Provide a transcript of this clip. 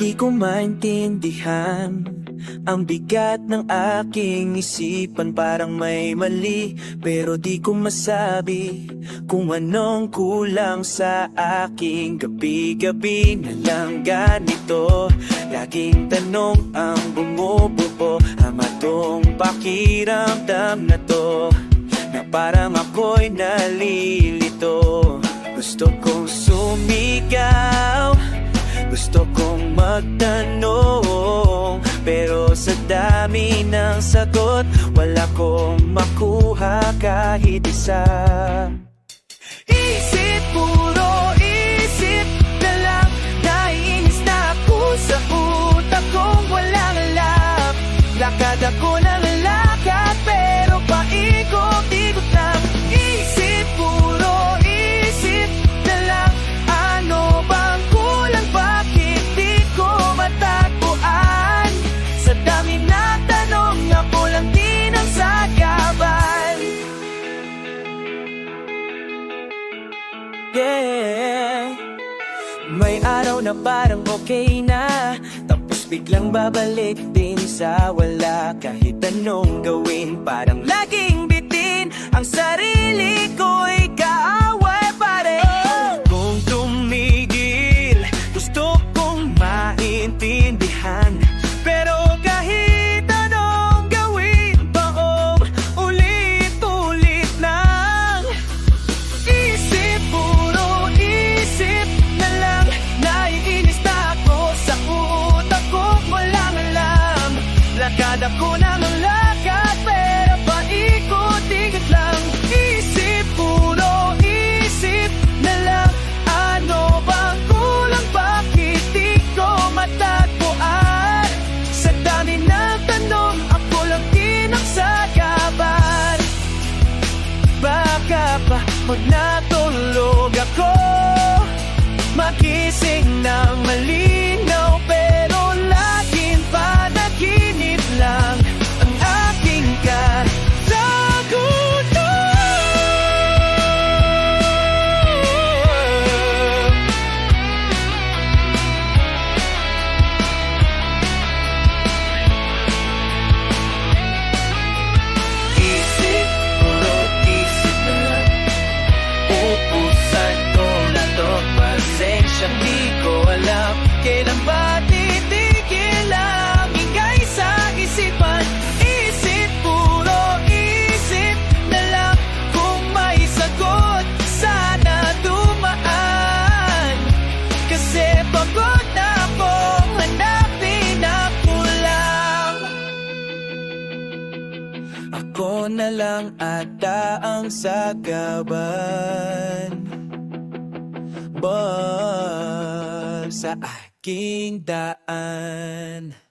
Di ko maintindihan. Ang bigat ng aking isipan Parang may mali. Pero di ko masabi Kung anong kulang sa aking gabi-gabi na lang ganito. Laging tanong ang bumubuo Ama tong pakiramdam na to Na parang ako'y nalilito. Gusto kong sumigaw magtanong Pero sa dami ng sagot Wala kong makuha kahit isa. Isip, puro isip na lang Naiinis na ako sa utak kong walang alam. Lakad ako ng Yeah. May araw na parang okay na. Tapos biglang babalik din sa wala. Kahit anong gawin Parang laging Ako ng lakad Pero paikot-ikot Isip, puro isip na Ano bang kulang? Bakit ko matagpuan? Sa dami ng tanong Ako lang ang sagaban Baka pa pag ako Magising ng malinaw na lang ata ang sagaban. Ball sa aking daan